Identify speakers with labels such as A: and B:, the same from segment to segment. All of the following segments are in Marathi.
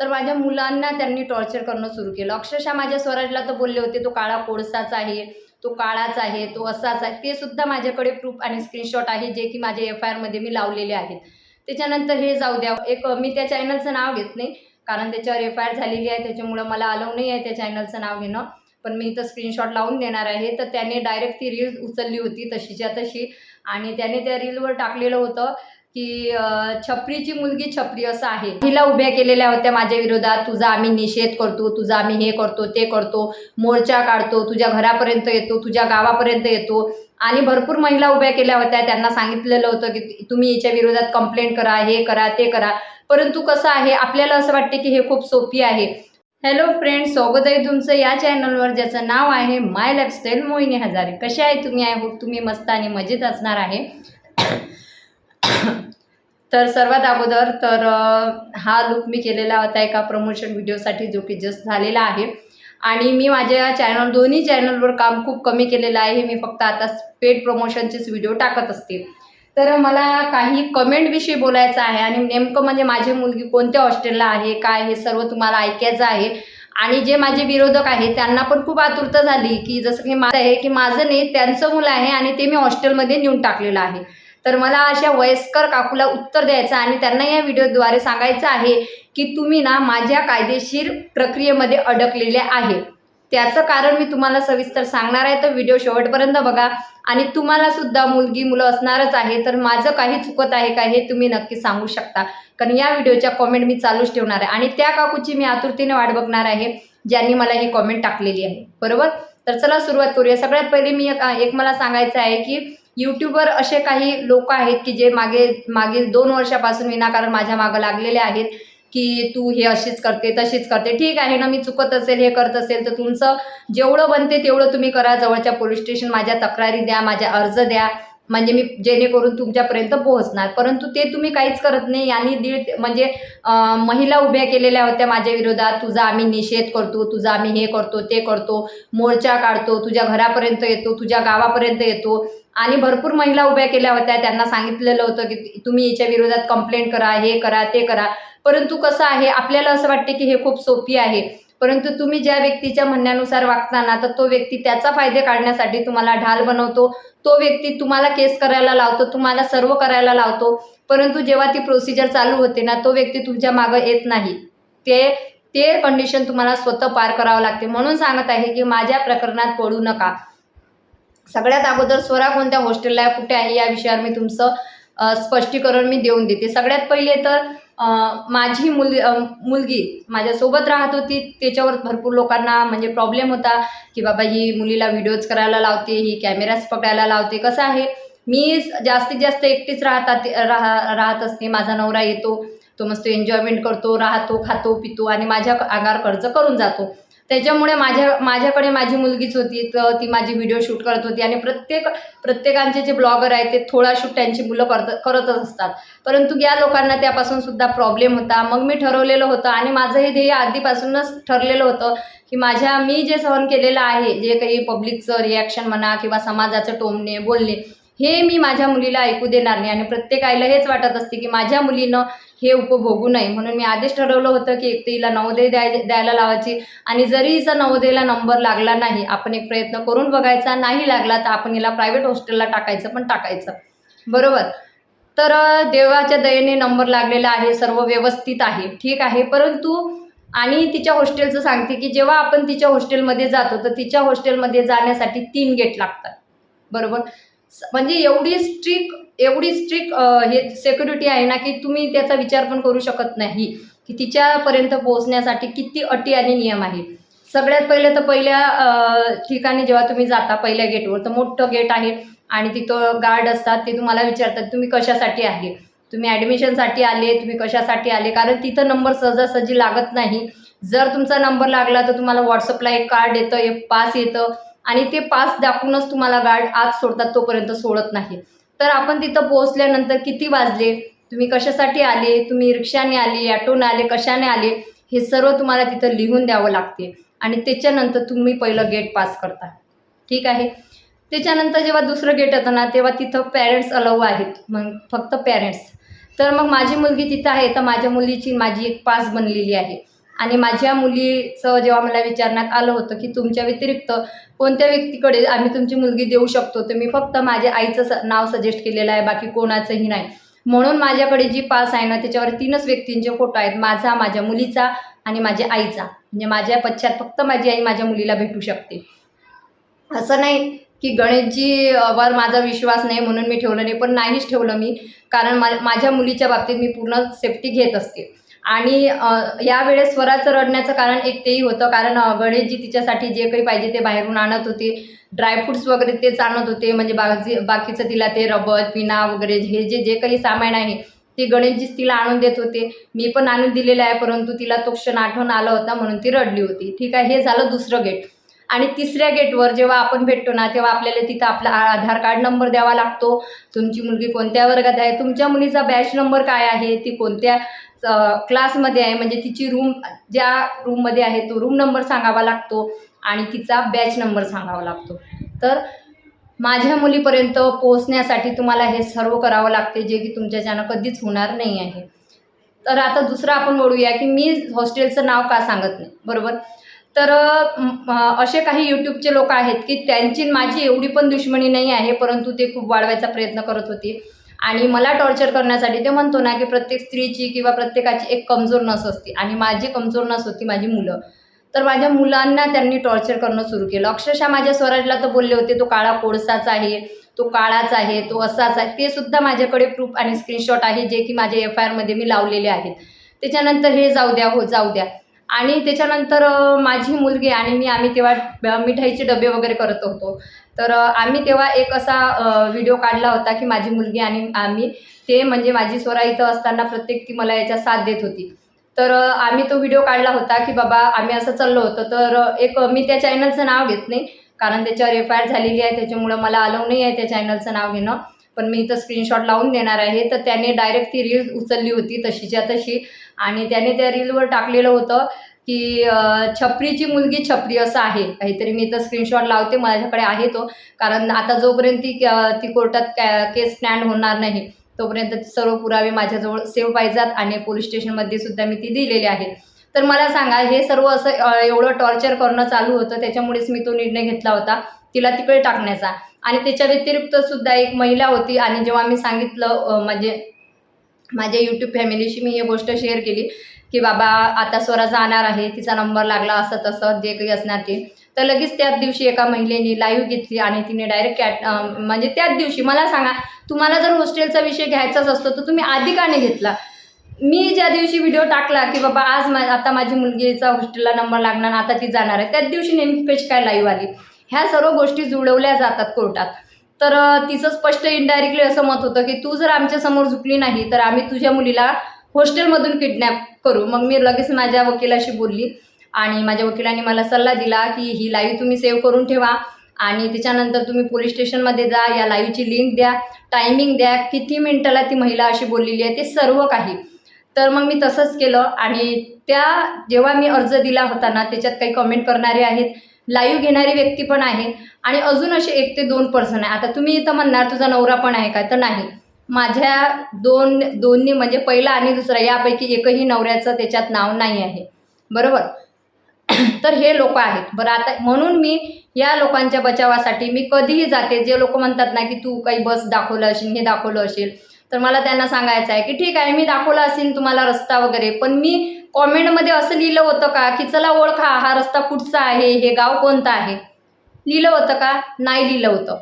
A: तर माझ्या मुलांना त्यांनी टॉर्चर करणं सुरू केलं. अक्षरशः माझ्या स्वराजला तर बोलले होते तो काळा कोळसाच आहे तो काळाच आहे तो असाच आहे. ते सुद्धा माझ्याकडे प्रूफ आणि स्क्रीनशॉट आहे जे की माझ्या एफ आय आरमध्ये मी लावलेले आहेत. त्याच्यानंतर हे जाऊ द्या. एक मी त्या चॅनलचं नाव घेत नाही कारण त्याच्यावर एफ आय आर झालेली आहे त्याच्यामुळं मला अलाव नाही आहे त्या चॅनलचं नाव घेणं. पण मी इथं स्क्रीनशॉट लावून देणार आहे. तर त्याने डायरेक्ट ती रील उचलली होती तशीच्या तशी. आणि त्याने त्या रीलवर टाकलेलं होतं. की छपरीची मुलगी छपरी असं आहे. हिला उभ्या केलेल्या होत्या माझ्या विरोधात. तुझा आम्ही निषेध करतो तुझा आम्ही हे करतो ते करतो. मोर्चा काढतो तुझ्या घरापर्यंत येतो तुझ्या गावापर्यंत येतो. आणि भरपूर महिला उभ्या केल्या होत्या. त्यांना सांगितलेलं होतं की तुम्ही याच्या विरोधात कंप्लेंट करा हे करा ते करा. परंतु कसं आहे आपल्याला असं वाटते की हे खूप सोपी आहे. हॅलो फ्रेंड स्वागत आहे तुमचं या चॅनलवर ज्याचं नाव आहे माय लाईफस्टाईल मोहिनी हजारे. कसे आहे तुम्ही? आय होप तुम्ही मस्त आणि मजेत असणार आहे. तर सर्वात अगोदर तर हा लुक मी केलेला होता एका प्रमोशन व्हिडिओसाठी जो की जस्ट झालेला आहे. आणि मी माझ्या चॅनल दोन्ही चॅनलवर काम खूप कमी केलेलं आहे. मी फक्त आता पेड प्रमोशनचेच व्हिडिओ टाकत असते. तर मला काही कमेंटविषयी बोलायचं आहे आणि नेमकं म्हणजे माझी मुलगी कोणत्या हॉस्टेलला आहे काय हे सर्व तुम्हाला ऐकायचं आहे. आणि जे माझे विरोधक आहे त्यांना पण खूप आतुरता झाली की जसं की माझं आहे की माझं नाही त्यांचं मुलं आहे आणि ते मी हॉस्टेलमध्ये नेऊन टाकलेलं आहे. तर मला अशा वयस्कर काकूला उत्तर द्यायचं आणि त्यांना या व्हिडिओद्वारे सांगायचं आहे की तुम्ही ना माझ्या कायदेशीर प्रक्रियेमध्ये अडकलेले आहे. त्याचं कारण मी तुम्हाला सविस्तर सांगणार आहे. तर व्हिडिओ शेवटपर्यंत बघा. आणि तुम्हाला सुद्धा मुलगी मुलं असणारच आहे तर माझं काही चुकत आहे का हे तुम्ही नक्की सांगू शकता. कारण या व्हिडिओच्या कॉमेंट मी चालूच ठेवणार आहे. आणि त्या काकूची मी आतुरतेने वाट बघणार आहे ज्यांनी मला ही कॉमेंट टाकलेली आहे. बरोबर? तर चला सुरुवात करूया. सगळ्यात पहिले मी एक एक मला सांगायचं आहे की यूट्यूबवर असे काही लोक आहेत की जे मागे मागील दोन वर्षापासून विनाकारण माझ्या मागं लागलेले आहेत की तू हे अशीच करते तशीच करते. ठीक आहे ना मी चुकत असेल हे करत असेल तर तुमचं जेवढं बनते तेवढं तुम्ही करा. जवळच्या पोलीस स्टेशन माझ्या तक्रारी द्या माझ्या अर्ज द्या. म्हणजे मी जेणेकरून तुमच्यापर्यंत पोहोचणार. परंतु ते तुम्ही काहीच करत नाही. आणि दीड म्हणजे महिला उभ्या केलेल्या होत्या माझ्या विरोधात. तुझा आम्ही निषेध करतो तुझा आम्ही हे करतो ते करतो. मोर्चा काढतो तुझ्या घरापर्यंत येतो तुझ्या गावापर्यंत येतो. आणि भरपूर महिला उभ्या केल्या होत्या. त्यांना सांगितलेलं होतं की तुम्ही याच्या विरोधात कंप्लेंट करा हे करा ते करा. परंतु कसं आहे आपल्याला असं वाटते की हे खूप सोपी आहे. परंतु तुम्ही ज्या व्यक्तीच्या म्हणण्यानुसार वागताना तर तो व्यक्ती त्याचा फायदे काढण्यासाठी तुम्हाला ढाल बनवतो. तो व्यक्ती तुम्हाला केस करायला लावतो तुम्हाला सर्व करायला लावतो. परंतु जेव्हा ती प्रोसिजर चालू होते ना तो व्यक्ती तुमच्या मागं येत नाही. ते ते कंडिशन तुम्हाला स्वतः पार करावं लागते. म्हणून सांगत आहे की माझ्या प्रकरणात पडू नका. सगळ्यात अगोदर स्वरा कोणत्या हॉस्टेलला आहे कुठे आहे या विषयावर मी तुमचं स्पष्टीकरण मी देऊन देते. सगळ्यात पहिले तर माझी मुल मुलगी माझ्यासोबत राहत होती. त्याच्यावर भरपूर लोकांना म्हणजे प्रॉब्लेम होता की बाबा ही मुलीला व्हिडिओज करायला लावते ही कॅमेराज पकडायला लावते कसं आहे? मी जास्तीत जास्त एकटीच राहतात राहा राहत असते. माझा नवरा येतो तो मस्त एन्जॉयमेंट करतो राहतो खातो पितो आणि माझ्या अंगावर खर्च करून जातो. त्याच्यामुळे माझ्या माझ्याकडे माझी मुलगीच होती तर ती माझी व्हिडिओ शूट करत होती आणि प्रत्येक प्रत्येकांचे जे ब्लॉगर आहेत ते थोडा शूट त्यांची मुलं करत करतच असतात. परंतु या लोकांना त्यापासून सुद्धा प्रॉब्लेम होता. मग मी ठरवलेलं होतं आणि माझं हे ध्येय आधीपासूनच ठरलेलं होतं की माझ्या मी जे सहन केलेलं आहे जे काही पब्लिकचं रिॲक्शन म्हणा किंवा समाजाचं टोमणे बोलणे हे मी माझ्या मुलीला ऐकू देणार नाही. आणि प्रत्येक आईला हेच वाटत असते की माझ्या मुलीनं हे उपभोगू नये. म्हणून मी आधीच ठरवलं होतं की एक तर हिला नवोदय द्याय द्यायला लावायची. आणि जरी हिचा नवोदयला नंबर लागला नाही आपण एक प्रयत्न करून बघायचा. नाही लागला तर आपण हिला प्रायव्हेट हॉस्टेलला टाकायचं पण टाकायचं. बरोबर? तर देवाच्या दयेने नंबर लागलेला आहे सर्व व्यवस्थित आहे. ठीक आहे? परंतु आणि तिच्या हॉस्टेलचं सांगते की जेव्हा आपण तिच्या हॉस्टेलमध्ये जातो तर तिच्या हॉस्टेलमध्ये जाण्यासाठी तीन गेट लागतात. बरोबर? म्हणजे एवढी स्ट्रिक एवढी स्ट्रिक हे सिक्युरिटी आहे ना की तुम्ही त्याचा विचार पण करू शकत नाही. की तिच्यापर्यंत पोहोचण्यासाठी किती अटी आणि नियम आहे सगळ्यात पहिले तर पहिल्या ठिकाणी जेव्हा तुम्ही जाता पहिल्या गेटवर तर मोठं गेट आहे आणि तिथं गार्ड असतात. ते तुम्हाला विचारतात तुम्ही कशासाठी आहे? तुम्ही ॲडमिशनसाठी आले तुम्ही कशासाठी आले? कारण तिथं नंबर सहजासहजी लागत नाही. जर तुमचा नंबर लागला तर तुम्हाला व्हॉट्सअपला एक कार्ड येतं एक पास येतं. आणि ते पास दाखवूनच तुम्हाला गार्ड आत सोडतात तोपर्यंत सोडत नाही. तर आपण तिथं पोहोचल्यानंतर किती वाजले? तुम्ही कशासाठी आले? तुम्ही रिक्षाने आले ॲटोने आले कशाने आले? हे सर्व तुम्हाला तिथं लिहून द्यावं लागते. आणि त्याच्यानंतर तुम्ही पहिलं गेट पास करता. ठीक आहे? त्याच्यानंतर जेव्हा दुसरं गेट येतं ना तेव्हा तिथं पॅरेंट्स अलाऊ आहेत. मग फक्त पॅरेंट्स तर मग माझी मुलगी तिथं आहे तर माझ्या मुलीची माझी एक पास बनलेली आहे. आणि माझ्या मुलीचं जेव्हा मला विचारण्यात आलं होतं की तुमच्या व्यतिरिक्त कोणत्या व्यक्तीकडे आम्ही तुमची मुलगी देऊ शकतो तर मी फक्त माझ्या आईचं स नाव सजेस्ट केलेलं आहे बाकी कोणाचंही नाही. म्हणून माझ्याकडे जी पास आहे ना त्याच्यावर तीनच व्यक्तींचे फोटो आहेत माझा माझ्या मुलीचा आणि माझ्या आईचा. म्हणजे माझ्या पश्चात फक्त माझी आई माझ्या मुलीला भेटू शकते. असं नाही की गणेशजीवर वर माझा विश्वास नाही म्हणून मी ठेवलं नाही पण नाहीच ठेवलं मी. कारण मा माझ्या मुलीच्या बाबतीत मी पूर्ण सेफ्टी घेत असते. आणि यावेळेस स्वराचं रडण्याचं कारण एक तेही होतं. कारण गणेशजी तिच्यासाठी जे काही पाहिजे ते बाहेरून आणत होते. ड्रायफ्रुट्स वगैरे तेच आणत होते. म्हणजे बाकी बाकीचं तिला ते रबर पिना वगैरे हे जे जे काही सामान आहे ते गणेशजीच तिला आणून देत होते. मी पण आणून दिलेलं आहे परंतु तिला तो क्षण आठवण आला होता म्हणून ती रडली होती. ठीक आहे हे झालं दुसरं गेट. आणि तिसऱ्या गेटवर जेव्हा आपण भेटतो ना तेव्हा आपल्याला तिथं आपला आधार कार्ड नंबर द्यावा लागतो. तुमची मुलगी कोणत्या वर्गात आहे? तुमच्या मुलीचा बॅच नंबर काय आहे? ती कोणत्या क्लासमध्ये आहे. म्हणजे तिची रूम ज्या रूममध्ये आहे तो रूम नंबर सांगावा लागतो आणि तिचा बॅच नंबर सांगावा लागतो. तर माझ्या मुलीपर्यंत पोहोचण्यासाठी तुम्हाला हे सर्व करावं लागते जे की तुमच्याच्यानं कधीच होणार नाही आहे. तर आता दुसरं आपण बोलूया की मी हॉस्टेलचं नाव का सांगत नाही बरोबर? तर असे काही यूट्यूबचे लोक आहेत की त्यांची माझी एवढी पण दुश्मनी नाही आहे परंतु ते खूप वाढवायचा प्रयत्न करत होते. आणि मला टॉर्चर करण्यासाठी ते म्हणतो ना की प्रत्येक स्त्रीची किंवा प्रत्येकाची एक कमजोर नस असते. आणि माझी कमजोर नस होती माझी मुलं. तर माझ्या मुलांना त्यांनी टॉर्चर करणं सुरू केलं. अक्षरशः माझ्या स्वराजला तर बोलले होते तो काळा कोळसाचा आहे तो काळाच आहे तो असाच आहे. ते सुद्धा माझ्याकडे प्रूफ आणि स्क्रीनशॉट आहे जे की माझ्या एफ आय आरमध्ये मी लावलेले आहेत. त्याच्यानंतर हे जाऊ द्या हो जाऊ द्या. आणि त्याच्यानंतर माझी मुलगी आणि मी आम्ही तेव्हा मिठाईचे डबे वगैरे करत होतो. तर आम्ही तेव्हा एक असा व्हिडिओ काढला होता की माझी मुलगी आणि आम्ही ते म्हणजे माझी स्वरा इथं असताना प्रत्येक ती मला याच्या साथ देत होती. तर आम्ही तो व्हिडिओ काढला होता की बाबा आम्ही असं चाललो होतो. तर एक मी त्या चॅनलचं नाव घेत नाही कारण त्याच्यावर एफ आय आर झालेली आहे त्याच्यामुळं मला अलाव नाही आहे त्या चॅनलचं नाव घेणं. पण मी इथं स्क्रीनशॉट लावून देणार आहे. तर त्याने डायरेक्ट ती रील उचलली होती तशीच्या तशी. आणि त्याने त्या रीलवर टाकलेलं होतं. की छपरीची मुलगी छपरी असं आहे. काहीतरी मी तर स्क्रीनशॉट लावते माझ्याकडे आहे तो. कारण आता जोपर्यंत ती ती कोर्टात कॅ केस स्टँड होणार नाही तोपर्यंत सर्व पुरावे माझ्याजवळ सेव्ह पाहिजेत आणि पोलीस स्टेशनमध्ये सुद्धा मी ती दिलेली आहे. तर मला सांगा हे सर्व असं एवढं टॉर्चर करणं चालू होतं त्याच्यामुळेच मी तो निर्णय घेतला होता तिला तिकडे टाकण्याचा. आणि त्याच्या व्यतिरिक्त सुद्धा एक महिला होती आणि जेव्हा मी सांगितलं म्हणजे माझ्या यूट्यूब फॅमिलीशी मी ही गोष्ट शेअर केली की बाबा आता स्वरा जाणार आहे तिचा नंबर लागला असं तसं जे काही असणार ते. तर लगेच त्याच दिवशी एका महिलेने लाईव्ह घेतली आणि तिने डायरेक्ट कॅट म्हणजे त्याच दिवशी मला सांगा तुम्हाला जर हॉस्टेलचा विषय घ्यायचाच असतो तर तुम्ही आधी का नाही घेतला? मी ज्या दिवशी व्हिडिओ टाकला की बाबा आज मा आता माझी मुलगीचा हॉस्टेलला नंबर लागणार आता ती जाणार आहे त्याच दिवशी नेमकी कशी काय लाईव्ह आली? ह्या सर्व गोष्टी जुळवल्या जातात कोर्टात. तर तिचं स्पष्ट इनडायरेक्टली असं मत होतं की तू जर आमच्यासमोर झुकली नाही तर आम्ही तुझ्या मुलीला हॉस्टेलमधून किडनॅप करू. मग मी लगेच माझ्या वकिलाशी बोलली आणि माझ्या वकिलाने मला सल्ला दिला की ही लाईव्ह तुम्ही सेव्ह करून ठेवा आणि त्याच्यानंतर तुम्ही पोलीस स्टेशनमध्ये जा या लाईव्हची लिंक द्या टायमिंग द्या किती मिनटाला ती महिला अशी बोललेली आहे ते सर्व काही. तर मग मी तसंच केलं आणि त्या जेव्हा मी अर्ज दिला होता ना त्याच्यात काही कमेंट करणारे आहेत लाईव्ह घेणारी व्यक्ती पण आहे आणि अजून असे एक ते दोन पर्सन आहे. आता तुम्ही इथं म्हणणार तुझा नवरा पण आहे का? तर नाही. माझ्या दोन दोन्ही म्हणजे पहिला आणि दुसरा यापैकी एकही नवऱ्याचं त्याच्यात नाव नाही आहे. बरोबर? तर हे लोक आहेत. बरं आता म्हणून मी या लोकांच्या बचावासाठी मी कधीही जाते. जे लोक म्हणतात ना की तू काही बस दाखवलं असेल हे दाखवलं असेल तर मला त्यांना सांगायचं आहे की ठीक आहे मी दाखवलं असेल तुम्हाला रस्ता वगैरे पण मी कॉमेंटमध्ये असं लिहिलं होतं का की चला ओळखा हा रस्ता कुठचा आहे हे गाव कोणतं आहे? लिहिलं होतं का? नाही लिहिलं होतं.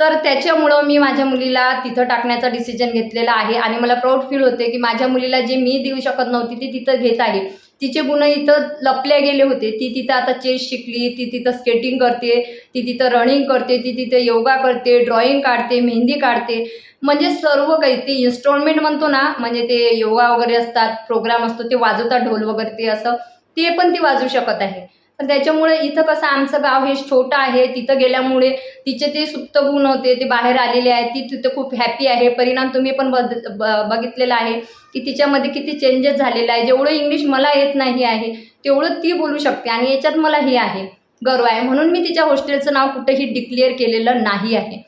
A: तर त्याच्यामुळं मी माझ्या मुलीला तिथं टाकण्याचा डिसिजन घेतलेला आहे. आणि मला प्राऊड फील होते की माझ्या मुलीला जे मी देऊ शकत नव्हती ती तिथं घेत आहे. तिचे गुण इथं लपले गेले होते. ती तिथं आता चेस शिकली ती तिथं स्केटिंग करते ती तिथं रनिंग करते ती तिथं योगा करते ड्रॉइंग काढते मेहंदी काढते. म्हणजे सर्व काही ते इन्स्टॉलमेंट म्हणतो ना म्हणजे ते योगा वगैरे असतात प्रोग्राम असतो ते वाजवतात ढोल वगैरे ते असं ते पण ती वाजवू शकत आहे. पण त्याच्यामुळे इथं कसं आमचं गाव हे छोटं आहे तिथं गेल्यामुळे तिचे ते सुप्त गुण होते ते बाहेर आलेले आहेत ती तिथं खूप हॅपी आहे. परिणाम तुम्ही पण बद ब बघितलेला आहे की तिच्यामध्ये किती चेंजेस झालेला आहे. जेवढं इंग्लिश मला येत नाही आहे तेवढं ती बोलू शकते आणि याच्यात मला हे आहे गर्व आहे. म्हणून मी तिच्या हॉस्टेलचं नाव कुठेही डिक्लेअर केलेलं नाही आहे.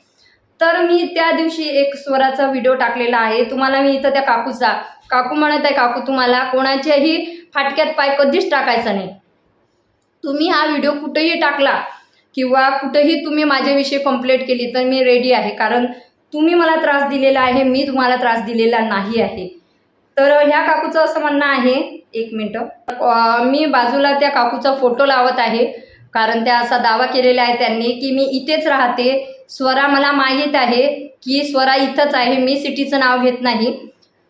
A: तर मी त्या दिवशी एक स्वराचा व्हिडिओ टाकलेला आहे. तुम्हाला मी इथं त्या काकूचा काकू म्हणत आहे काकू तुम्हाला कोणाच्याही फाटक्यात पाय कधीच टाकायचा नाही. तुम्ही हा व्हिडिओ कुठेही टाकला किंवा कुठेही तुम्ही माझ्याविषयी कंप्लेंट केली तर मी रेडी आहे. कारण तुम्ही मला त्रास दिलेला आहे मी तुम्हाला त्रास दिलेला नाही आहे. तर ह्या काकूचं असं म्हणणं आहे एक मिनटं. मी बाजूला त्या काकूचा फोटो लावत आहे. कारण त्या असा दावा केलेला आहे त्यांनी की मी इथेच राहते. स्वरा मला माहीत आहे की स्वरा इथंच आहे मी सिटीचं नाव घेत नाही.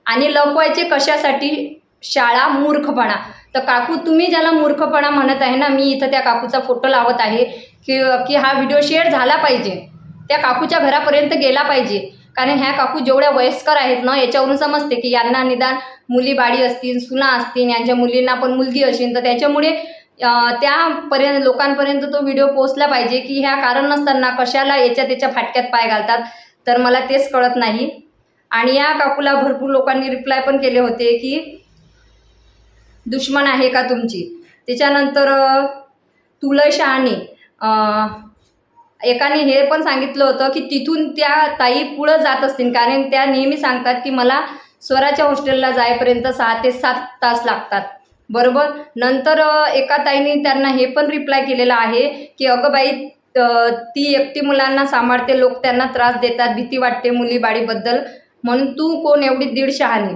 A: आणि लपवायचे कशासाठी? शाळा मूर्खपणा. तर काकू तुम्ही ज्याला मूर्खपणा म्हणत आहे ना मी इथं त्या काकूचा फोटो लावत आहे की की हा व्हिडिओ शेअर झाला पाहिजे. त्या काकूच्या घरापर्यंत गेला पाहिजे. कारण ह्या काकू जेवढ्या वयस्कर आहेत ना याच्यावरून समजते की यांना निदान मुली बाळी असतील सुना असतील यांच्या मुलींना पण मुलगी असेल तर त्याच्यामुळे त्यापर्यंत लोकांपर्यंत तो व्हिडिओ पोचला पाहिजे की ह्या कारण नसताना कशाला याच्या त्याच्या फाटक्यात पाय घालतात तर मला तेच कळत नाही. आणि या काकूला भरपूर लोकांनी रिप्लाय पण केले होते की दुश्मन आहे का तुमची? त्याच्यानंतर अं, तुला शहाणी एकाने हे पण सांगितलं होतं की तिथून त्या ताई पुढं जात असतील. कारण त्या नेहमी सांगतात की मला स्वराच्या हॉस्टेलला जाईपर्यंत सहा ते सात तास लागतात. बरोबर? नंतर एका ताईने त्यांना हे पण रिप्लाय केलेलं आहे की अगं बाई ती एकटी मुलांना सांभाळते लोक त्यांना त्रास देतात भीती वाटते मुलीबाळीबद्दल. म्हणून तू कोण एवढी दीड शहाणी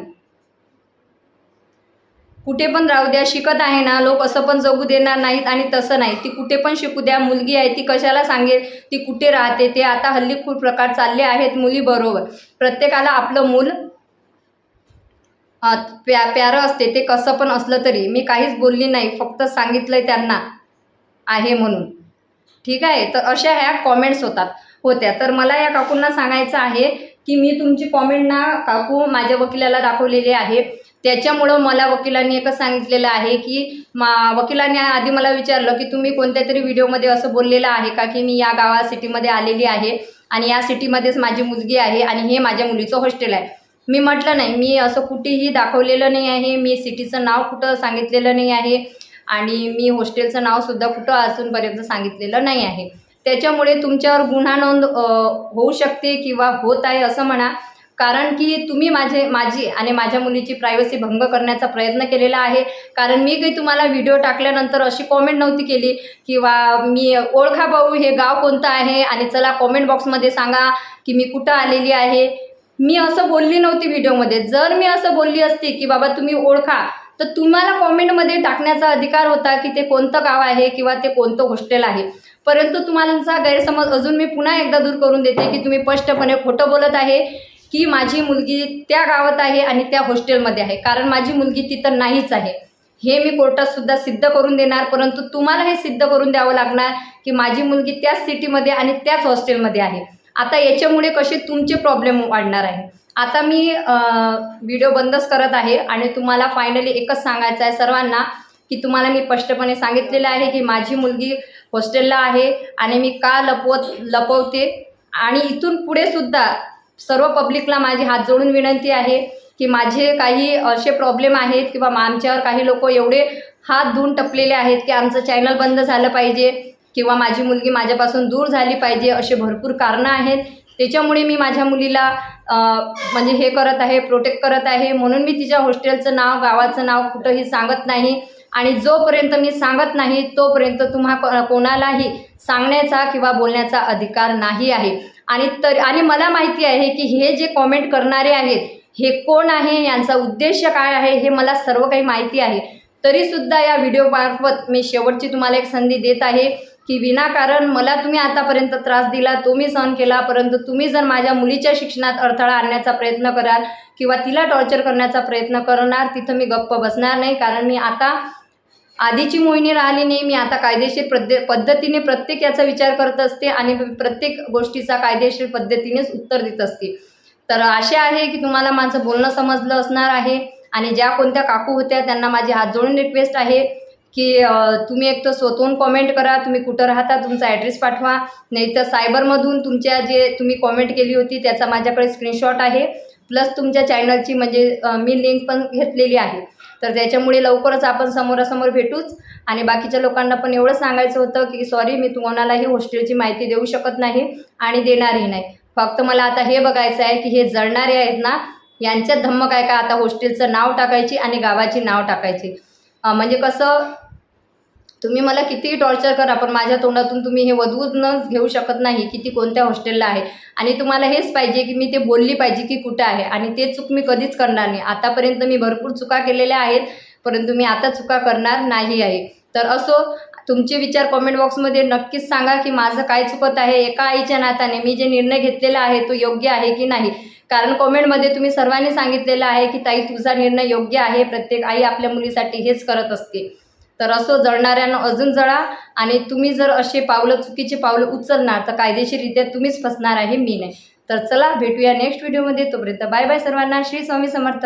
A: कुठे पण राहू द्या शिकत आहे ना लोक असं पण जगू देणार नाहीत आणि तसं नाही. ती कुठे पण शिकू द्या मुलगी आहे ती कशाला सांगेल? ती कुठे राहते? ते आता हल्ली खूप प्रकार चालले आहेत मुलीबरोबर प्रत्येकाला आपलं मूल प्या प्यारं असते. ते कसं पण असलं तरी. मी काहीच बोलली नाही फक्त सांगितलंय त्यांना आहे म्हणून. ठीक आहे? तर अशा ह्या कॉमेंट्स होतात होत्या. तर मला या काकूंना सांगायचं आहे की मी तुमची कॉमेंट ना काकू माझ्या वकिलाला दाखवलेली आहे. त्याच्यामुळं मला वकिलांनी एकच सांगितलेलं आहे की मा वकिलांनी आधी मला विचारलं की तुम्ही कोणत्या तरी व्हिडिओमध्ये असं बोललेलं आहे का की मी या गावा सिटीमध्ये आलेली आहे आणि या सिटीमध्येच माझी मुलगी आहे आणि हे माझ्या मुलीचं हॉस्टेल आहे. मी म्हटलं नाही मी असं कुठेही दाखवलेलं नाही आहे मी सिटीचं नाव कुठं सांगितलेलं नाही आहे आणि मी हॉस्टेलचं नावसुद्धा कुठं अजूनपर्यंत सांगितलेलं नाही आहे. त्याच्यामुळे तुमच्यावर गुन्हा नोंद होऊ शकते किंवा होत आहे असं म्हणा. कारण की तुम्ही माझे माझी आणि माझ्या मुलीची प्रायव्हसी भंग करण्याचा प्रयत्न केलेला आहे. कारण मी काही तुम्हाला व्हिडिओ टाकल्यानंतर अशी कॉमेंट नव्हती केली किंवा मी ओळखा भाऊ हे गाव कोणतं आहे आणि चला कॉमेंट बॉक्समध्ये सांगा की मी कुठं आलेली आहे. मी असं बोलली नव्हती व्हिडिओमध्ये जर मी असं बोलली असती की बाबा तुम्ही ओळखा तर तुम्हाला कॉमेंटमध्ये टाकण्याचा अधिकार होता की ते कोणतं गाव आहे किंवा ते कोणतं हॉस्टेल आहे. परंतु तुम्हाला गैरसमज अजून मी पुन्हा एकदा दूर करून देते की तुम्ही स्पष्टपणे खोटं बोलत आहे. की माझी मुलगी त्या गावात आहे आणि त्या हॉस्टेलमध्ये आहे. कारण माझी मुलगी तिथं नाहीच आहे. हे मी कोर्टातसुद्धा सिद्ध करून देणार परंतु तुम्हाला हे सिद्ध करून द्यावं लागणार की माझी मुलगी त्याच सिटीमध्ये आणि त्याच हॉस्टेलमध्ये आहे. आता याच्यामुळे कसे तुमचे प्रॉब्लेम वाढणार आहे? आता मी व्हिडिओ बंदच करत आहे आणि तुम्हाला फायनली एकच सांगायचं आहे सर्वांना की तुम्हाला मी स्पष्टपणे सांगितलेलं आहे की माझी मुलगी हॉस्टेलला आहे आणि मी का लपवत लपवते आणि इथून पुढे सुद्धा सर्व पब्लिकला माझी हात जोडून विनंती आहे की माझे काही असे प्रॉब्लेम आहेत किंवा आमच्यावर काही लोक एवढे हात धुवून टपलेले आहेत की आमचं चॅनल बंद झालं पाहिजे किंवा माझी मुलगी माझ्यापासून दूर झाली पाहिजे असे भरपूर कारणं आहेत. त्याच्यामुळे मी माझ्या मुलीला म्हणजे हे करत आहे प्रोटेक्ट करत आहे. म्हणून मी तिच्या हॉस्टेलचं नाव गावाचं नाव कुठंही सांगत नाही आणि जोपर्यंत मी सांगत नाही तोपर्यंत तुम्हा कोणालाही सांगण्याचा किंवा बोलण्याचा अधिकार नाही आहे. आणि तर आणि मला माहिती आहे की हे जे कॉमेंट करणारे आहेत हे कोण आहे यांचा उद्देश काय आहे हे मला सर्व काही माहिती आहे. तरीसुद्धा या व्हिडिओमार्फत मी शेवटची तुम्हाला एक संधी देत आहे की विनाकारण मला तुम्ही आतापर्यंत त्रास दिला तो मी सहन केला परंतु तुम्ही जर माझ्या मुलीच्या शिक्षणात अडथळा आणण्याचा प्रयत्न कराल किंवा तिला टॉर्चर करण्याचा प्रयत्न करणार तिथं मी गप्प बसणार नाही. कारण मी आता आधीची मोहिनी राहिली नाही मी आता कायदेशीर पद्ध पद्धतीने प्रत्येक याचा विचार करत असते आणि प्रत्येक गोष्टीचा कायदेशीर पद्धतीनेच उत्तर देत असते. तर आशा आहे की तुम्हाला माझं बोलणं समजलं असणार आहे आणि ज्या कोणत्या काकू होत्या त्यांना माझी हात जोडून रिक्वेस्ट आहे की तुम्ही एक तर स्वतःहून कॉमेंट करा तुम्ही कुठं राहता तुमचा ॲड्रेस पाठवा नाही तर सायबरमधून तुमच्या जे तुम्ही कॉमेंट केली होती त्याचा माझ्याकडे स्क्रीनशॉट आहे. प्लस तुमच्या चॅनलची म्हणजे मी लिंक पण घेतलेली आहे. तर त्याच्यामुळे लवकरच आपण समोरासमोर भेटूच. आणि बाकीच्या लोकांना पण एवढं सांगायचं होतं की सॉरी मी तुम्हालाही हॉस्टेलची माहिती देऊ शकत नाही आणि देणारही नाही. फक्त मला आता हे बघायचं आहे की हे जळणारे आहेत ना यांच्यात धम्मक आहे का आता हॉस्टेलचं नाव टाकायची आणि गावाची नाव टाकायची. म्हणजे कसं तुम्ही मला कितीही टॉर्चर करा पण माझ्या तोंडातून तुम्ही हे वधवून घेऊ शकत नाही की ती कोणत्या हॉस्टेलला आहे. आणि तुम्हाला हेच पाहिजे की मी ते बोलली पाहिजे की कुठं आहे. आणि ते चूक मी कधीच करणार नाही. आतापर्यंत मी भरपूर चुका केलेल्या आहेत परंतु मी आता चुका करणार नाही आहे. तर असो तुमचे विचार कॉमेंट बॉक्समध्ये नक्कीच सांगा की माझं काय चुकत आहे एका आईच्या नात्याने मी जे निर्णय घेतलेला आहे तो योग्य आहे की नाही? कारण कॉमेंटमध्ये तुम्ही सर्वांनी सांगितलेलं आहे की ताई तुझा निर्णय योग्य आहे. प्रत्येक आई आपल्या मुलीसाठी हेच करत असते. तर असो जळणाऱ्यांना अजून जळा आणि तुम्ही जर असे पावलं चुकीचे पावलं उचलणार तर कायदेशीररित्या तुम्हीच फसणार आहे मी नाही. तर चला भेटूया नेक्स्ट व्हिडिओमध्ये तोपर्यंत बाय बाय सर्वांना. श्री स्वामी समर्थ.